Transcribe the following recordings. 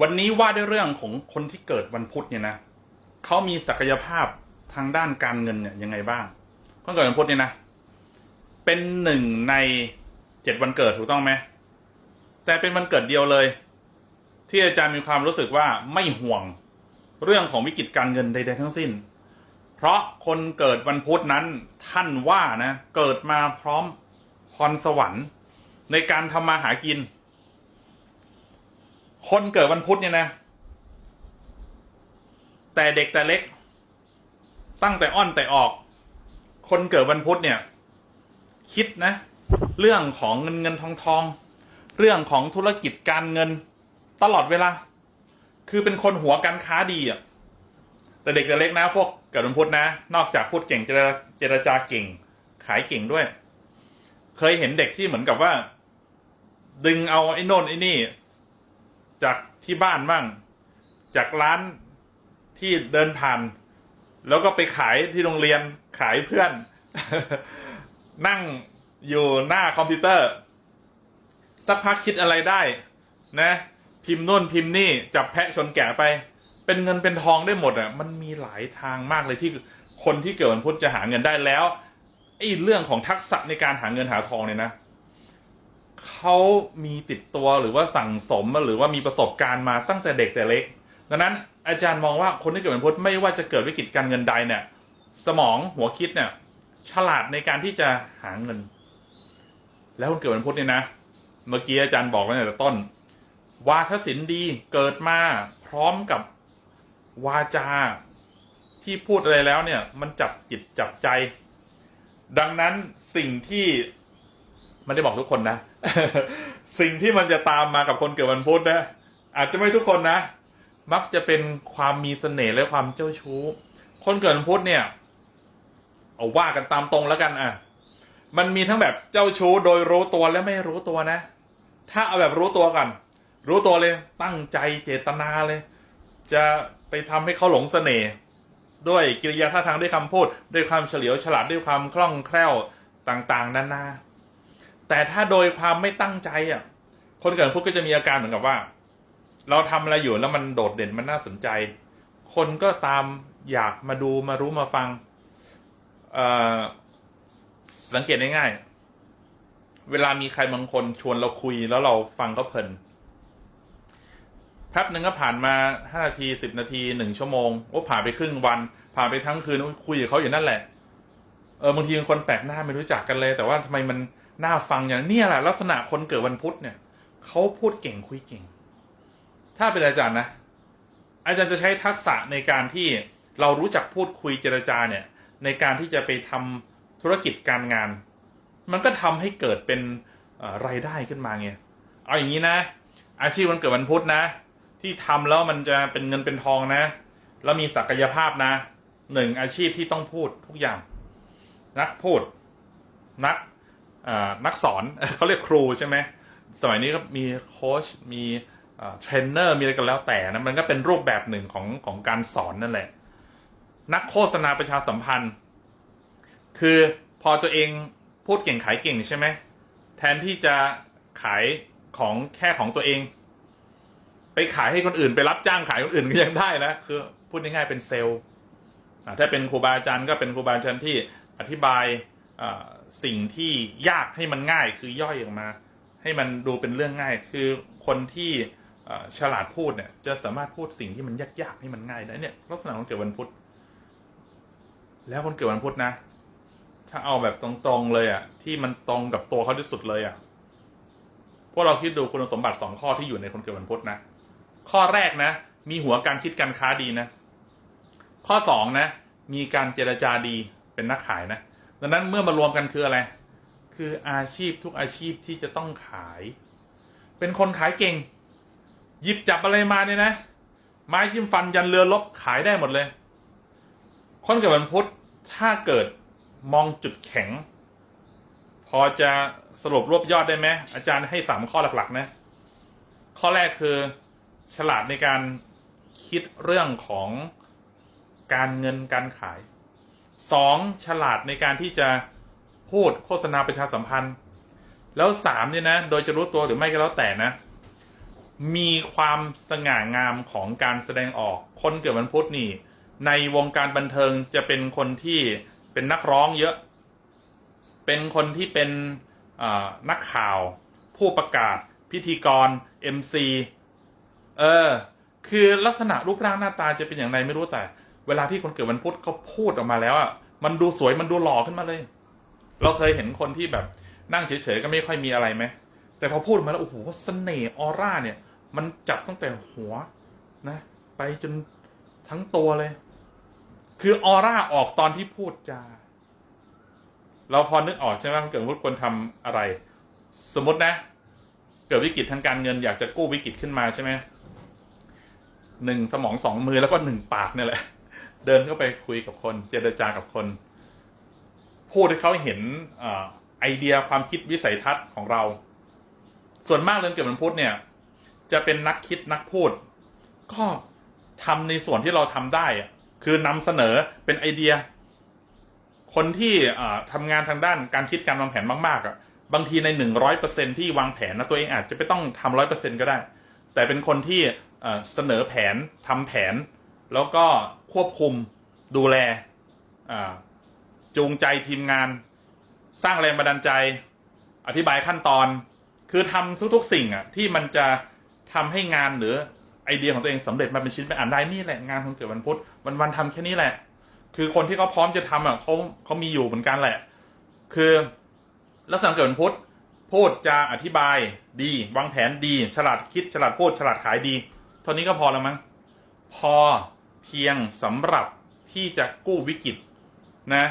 วันนี้ว่าด้วยเรื่องของคนที่เกิดวันพุธเนี่ยนะเขามีศักยภาพทางด้านการเงินเนี่ยยังไงบ้างคนเกิดวันพุธเนี่ยนะ เป็นหนึ่งในเจ็ดวันเกิดถูกต้องไหมแต่เป็นวันเกิดเดียวเลย ที่อาจารย์มีความรู้สึกว่าไม่ห่วงเรื่องของวิกฤตการเงินใดๆทั้งสิ้น เพราะคนเกิดวันพุธนั้นท่านว่านะ เกิดมาพร้อมพรสวรรค์ ในการทำมาหากิน คนเกิดวันพุธเนี่ยนะ แต่เด็กแต่เล็ก ตั้งแต่อ้อนแต่ออก คนเกิดวันพุธเนี่ย คิดนะ เรื่องของเงินเงินทองทอง เรื่องของธุรกิจการเงิน ตลอดเวลา คือเป็นคนหัวการค้าดีอะแต่เด็กแต่เล็กนะพวกเกิดวันพุธนะ นอกจากพูดเก่งเจรจรจาเก่ง ขายเก่งด้วย เคยเห็นเด็กที่เหมือนกับว่า ดึงเอาไอ้โน่นไอ้นี่ จากที่บ้านบ้าง จากร้านที่เดินผ่าน แล้วก็ไปขายที่โรงเรียนขายเพื่อน นั่งอยู่หน้าคอมพิวเตอร์ สักพักคิดอะไรได้ นะ พิมพ์น่นพิมพ์นี่ จับแพะชนแกะไป เป็นเงินเป็นทองได้หมดอะ มันมีหลายทางมากเลยที่คนที่เกิดวันพุธจะหาเงินได้แล้วไอ้เรื่องของทักษะในการหาเงินหาทองเนี่ยนะ เขามีติดตัวหรือว่าสั่งสมหรือว่ามีประสบการณ์มาตั้งแต่เด็กแต่เล็ก ดังนั้นอาจารย์มองว่าคนที่เกิดวันพุทธไม่ว่าจะเกิดวิกฤตการเงินใดเนี่ย สมองหัวคิดเนี่ย ฉลาดในการที่จะหาเงิน แล้วคนเกิดวันพุทธเนี่ยนะ เมื่อกี้อาจารย์บอกแล้วแต่ต้น วาทศิลป์ดีเกิดมาพร้อมกับวาจาที่พูดอะไรแล้วเนี่ย มันจับจิตจับใจ ดังนั้นสิ่งที่ ไม่ได้บอกทุกคนนะ สิ่งที่มันจะตามมากับคนเกิดวันพุธนะอาจจะไม่ทุกคนนะ มักจะเป็นความมีเสน่ห์และความเจ้าชู้ คนเกิดวันพุธเนี่ย เอาว่ากันตามตรงแล้วกันอะ มันมีทั้งแบบเจ้าชู้โดยรู้ตัวและไม่รู้ตัวนะ ถ้าเอาแบบรู้ตัวกัน รู้ตัวเลยตั้งใจเจตนาเลย จะไปทำให้เขาหลงเสน่ห์ด้วยกิริยาท่าทางด้วยคำพูด ด้วยความเฉลียวฉลาดด้วยความคล่องแคล่วต่างๆนานา แต่ถ้าโดยความไม่ตั้งใจอะ คนเกิดพุธก็จะมีอาการเหมือนกับว่า เราทำอะไรอยู่แล้วมันโดดเด่นมันน่าสนใจ คนก็ตามอยากมาดูมารู้มาฟังเอ่อสังเกตง่ายๆ เวลามีใครบางคนชวนเราคุยแล้วเราฟังเขาเพลินแป๊บหนึ่งก็ผ่านมาห้านาทีสิบนาทีหนึ่งชั่วโมงโอ้ผ่านไปครึ่งวัน ผ่านไปทั้งคืนโอ้ยคุยกับเขาอยู่นั่นแหละเออบางทีเป็นคนแปลกหน้าไม่รู้จักกันเลย แต่ว่าทำไมมัน น่าฟังอย่างนี้แหละลักษณะคนเกิดวันพุธเนี่ยเขาพูดเก่งคุยเก่ง ถ้าเป็นอาจารย์นะ อาจารย์จะใช้ทักษะในการที่เรารู้จักพูดคุยเจรจาเนี่ย ในการที่จะไปทำธุรกิจการงาน มันก็ทำให้เกิดเป็นรายได้ขึ้นมาไงเอาอย่างนี้นะ อาชีพวันเกิดวันพุธนะ ที่ทำแล้วมันจะเป็นเงินเป็นทองนะ แล้วมีศักยภาพนะหนึ่งอาชีพที่ต้องพูดทุกอย่าง นักพูด นัก นักสอนเขาเรียกครูใช่ไหมสมัยนี้ก็มีโค้ชมีเทรนเนอร์มีอะไรกันแล้วแต่นะมันก็เป็นรูปแบบหนึ่งของของการสอนนั่นแหละ นักโฆษณาประชาสัมพันธ์ คือพอตัวเองพูดเก่งขายเก่งใช่ไหมแทนที่จะขายของแค่ของตัวเอง ไปขายให้คนอื่นไปรับจ้างขายคนอื่นก็ยังได้นะคือพูดง่ายๆเป็นเซลล์ถ้าเป็นครูบาอาจารย์ก็เป็นครูบาอาจารย์ที่อธิบายอ สิ่งที่ยากให้มันง่ายคือย่อยออกมา ให้มันดูเป็นเรื่องง่าย คือคนที่ฉลาดพูดเนี่ย จะสามารถพูดสิ่งที่มันยากๆให้มันง่ายได้เนี่ยลักษณะของเกิดวันพุธแล้วคนเกิดวันพุธนะ ถ้าเอาแบบตรงๆเลยอะ่ะ ที่มันตรงกับตัวเขาที่สุดเลยอะ่ะพวกเราคิดดูคุณสมบัติสองข้อที่อยู่ในคนเกิดวันพุธนะข้อแรกนะ มีหัวการคิดการค้าดีนะ ข้อสองนะ มีการเจรจาดีเป็นนักขายนะ ดังนั้นเมื่อมารวมกันคืออะไร คืออาชีพทุกอาชีพที่จะต้องขาย เป็นคนขายเก่ง หยิบจับอะไรมาเนี่ยนะ ไม้จิ้มฟันยันเรือลบขายได้หมดเลย คนเกิดวันพุธถ้าเกิดมองจุดแข็ง พอจะสรุปรวบยอดได้ไหมอาจารย์ให้สามข้อหลักๆ นะ ข้อแรกคือฉลาดในการคิดเรื่องของการเงินการขาย สองฉลาดในการที่จะพูดโฆษณาประชาสัมพันธ์ แล้วสามเนี่ยนะ โดยจะรู้ตัวหรือไม่ก็แล้วแต่นะ มีความสง่างามของการแสดงออก คนเกิดวันพุธนี่ ในวงการบันเทิงจะเป็นคนที่เป็นนักร้องเยอะ เป็นคนที่เป็นนักข่าว ผู้ประกาศ พิธีกร MC เออ คือลักษณะรูปร่างหน้าตาจะเป็นอย่างไรไม่รู้แต่ เวลาที่คนเกิดวันพุธเขาพูดออกมาแล้วอะมันดูสวยมันดูหล่อขึ้นมาเลย เราเคยเห็นคนที่แบบนั่งเฉยๆก็ไม่ค่อยมีอะไรไหมแต่พอพูดออกมาแล้วโอ้โหเสน่ห์ออร่าเนี่ย มันจับตั้งแต่หัวนะ ไปจนทั้งตัวเลย คือออร่าออกตอนที่พูดจาเราพอนึกออกใช่ไหมเกิดวุฒิควรทำอะไร สมมตินะ เกิดวิกฤตทางการเงินอยากจะกู้วิกฤตขึ้นมาใช่ไหมหนึ่งสมองสองมือแล้วก็หนึ่งปากเนี่ยแหละ เดินเข้าไปคุยกับคน เจรจากับคน พูดให้เขาเห็นอไอเดียความคิดวิสัยทัศน์ของเรา ส่วนมากเรื่องเกี่ยวกับพุธเนี่ย จะเป็นนักคิดนักพูด ก็ทำในส่วนที่เราทำได้คือนำเสนอเป็นไอเดีย คนที่อ่าทำงานทางด้านการคิดการวางแผนมากๆอะบางทีในหนึ่งร้อยเปอร์เซ็นที่วางแผนนะตัวเองอาจจะไม่ต้องทำร้อยเปอร์เซ็นก็ได้ แต่เป็นคนที่เอ่อเสนอแผนทำแผน แล้วก็ควบคุมดูแลจูงใจทีมงาน สร้างแรงบันดาลใจ อธิบายขั้นตอน คือทำทุกๆ สิ่งอะที่มันจะทำให้งานหรือไอเดียของตัวเองสำเร็จมาเป็นชิ้นเป็นอันได้นี่แหละงานของเกิดวันพุธวันวันทำแค่นี้แหละ คือคนที่เขาพร้อมจะทำอะเขาเขามีอยู่เหมือนกันแหละ คือลักษณะเกิดวันพุธพูดจะอธิบายดี วางแผนดี ฉลาดคิดฉลาดพูดฉลาดขายดีเท่านี้ก็พอแล้วมั้งพอ เพียงสำหรับที่จะกู้วิกฤตนะ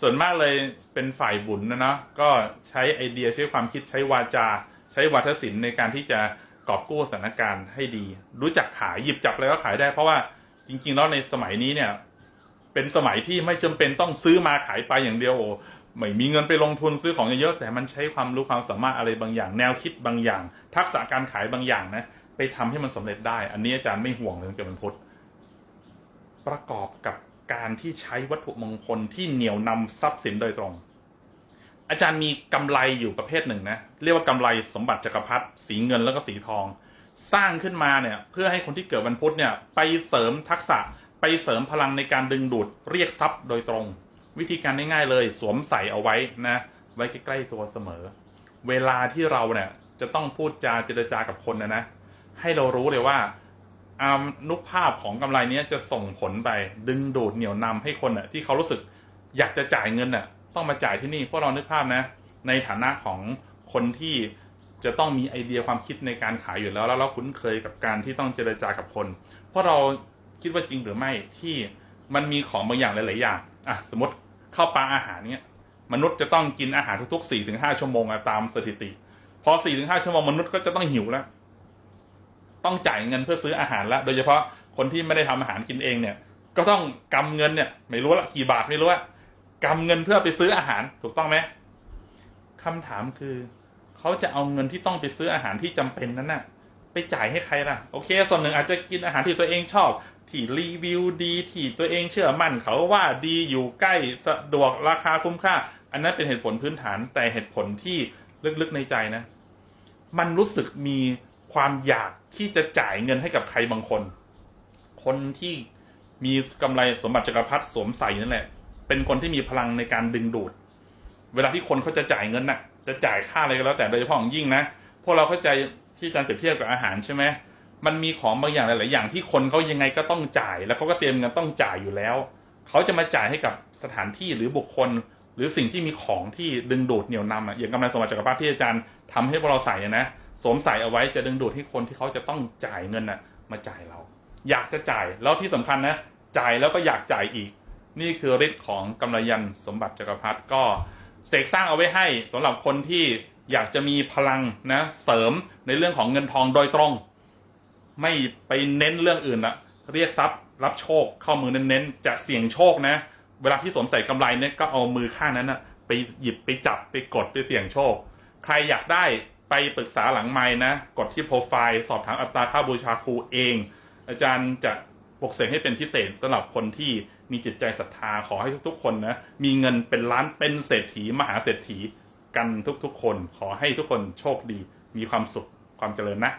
ส่วนมากเลยเป็นฝ่ายบุญนะเนาะก็ใช้ไอเดียใช้ความคิดใช้วาจา ใช้วัฒศิลป์ในการที่จะกอบกู้สถานการณ์ให้ดี รู้จักขายหยิบจับอะไรก็ขายได้ เพราะว่าจริง ๆ แล้วในสมัยนี้เนี่ย เป็นสมัยที่ไม่จำเป็นต้องซื้อมาขายไปอย่างเดียวโอ้ไม่มีเงินไปลงทุนซื้อของเยอะๆแต่มันใช้ความรู้ความสามารถอะไรบางอย่าง แนวคิดบางอย่าง ทักษะการขายบางอย่างนะไปทำให้มันสำเร็จได้ อันนี้อาจารย์ไม่ห่วงเลยเกี่ยวกับวันพุธ ประกอบกับการที่ใช้วัตถุมงคลที่เหนี่ยวนำทรัพย์สินโดยตรง อาจารย์มีกำไรอยู่ประเภทหนึ่งนะ เรียกว่ากำไรสมบัติจักรพรรดิสีเงินแล้วก็สีทอง สร้างขึ้นมาเนี่ยเพื่อให้คนที่เกิดวันพุธเนี่ยไปเสริมทักษะไปเสริมพลังในการดึงดูดเรียกทรัพย์โดยตรง วิธีการง่ายๆเลย สวมใส่เอาไว้นะไว้ใกล้ๆตัวเสมอ เวลาที่เราเนี่ยจะต้องพูดจาเจรจากับคนนะนะให้เรารู้เลยว่า อานุภาพของกำไรเนี้ยจะส่งผลไปดึงดูดเหนี่ยวนำให้คนน่ะที่เขารู้สึกอยากจะจ่ายเงินน่ะต้องมาจ่ายที่นี่เพราะเรานึกภาพนะ ในฐานะของคนที่จะต้องมีไอเดียความคิดในการขายอยู่แล้ว แล้วเราคุ้นเคยกับการที่ต้องเจรจากับคน เพราะเราคิดว่าจริงหรือไม่ที่มันมีของบางอย่างหลาย ๆ อย่างอะสมมติข้าวปลาอาหารเนี้ยมนุษย์จะต้องกินอาหารทุกๆ4ี่ถึงห้าชั่วโมงตามสถิติ พอ4ี่ถึงห้าชั่วโมงมนุษย์ก็จะต้องหิวแล้ว ต้องจ่ายเงินเพื่อซื้ออาหารแล้วโดยเฉพาะคนที่ไม่ได้ทำอาหารกินเองเนี่ย ก็ต้องกำเงินเนี่ยไม่รู้ละกี่บาทไม่รู้อะกำเงินเพื่อไปซื้ออาหารถูกต้องไหมคำถามคือเขาจะเอาเงินที่ต้องไปซื้ออาหารที่จำเป็นนั้นน่ะ ไปจ่ายให้ใครล่ะโอเค ส่วนหนึ่งอาจจะกินอาหารที่ตัวเองชอบที่รีวิวดีที่ตัวเองเชื่อมั่นเขาว่าดีอยู่ใกล้สะดวกราคาคุ้มค่า อันนั้นเป็นเหตุผลพื้นฐานแต่เหตุผลที่ลึกๆในใจนะ มันรู้สึกมี ความอยากที่จะจ่ายเงินให้กับใครบางคน คนที่มีกำไรสมบัติจักรพรรดิสวมใส่นั่นแหละ เป็นคนที่มีพลังในการดึงดูด เวลาที่คนเขาจะจ่ายเงินน่ะ จะจ่ายค่าอะไรก็แล้วแต่โดยเฉพาะอย่างยิ่งนะ พวกเราเข้าใจที่อารเปรียบเทียบกับอาหารใช่ไหมมันมีของบางอย่างหลาย ๆ อย่างที่คนเขายังไงก็ต้องจ่าย แล้วเขาก็เตรียมเงินต้องจ่ายอยู่แล้ว เขาจะมาจ่ายให้กับสถานที่หรือบุคคล หรือสิ่งที่มีของที่ดึงดูดเหนี่ยวนำอะอย่างกำไรสมบัติจักรพรรดิที่อาจารย์ทำให้พวกเราใส่นะ สวมใส่เอาไว้จะดึงดูดให้คนที่เขาจะต้องจ่ายเงินน่ะ มาจ่ายเรา อยากจะจ่ายแล้วที่สำคัญนะ จ่ายแล้วก็อยากจ่ายอีก นี่คือฤทธิ์ของกำไรยันสมบัติจักรพรรดิก็เสกสร้างเอาไว้ให้สำหรับคนที่อยากจะมีพลังนะเสริมในเรื่องของเงินทองโดยตรง ไม่ไปเน้นเรื่องอื่นละเรียกทรัพย์รับโชคเข้ามือเน้นๆจะเสี่ยงโชคนะ เวลาที่สวมใส่กำไรเนี่ยก็เอามือข้างนั้นนะไปหยิบไปจับไปกดไปเสี่ยงโชค ใครอยากได้ ไปปรึกษาหลังไม้นะ กดที่โปรไฟล์สอบถามอัตราค่าบูชาครูเอง อาจารย์จะปลุกเสกให้เป็นพิเศษสำหรับคนที่มีจิตใจศรัทธาขอให้ทุกๆ คนนะ มีเงินเป็นล้านเป็นเศรษฐีมหาเศรษฐีกันทุกๆ คน ขอให้ทุกคนโชคดี มีความสุขความเจริญนะ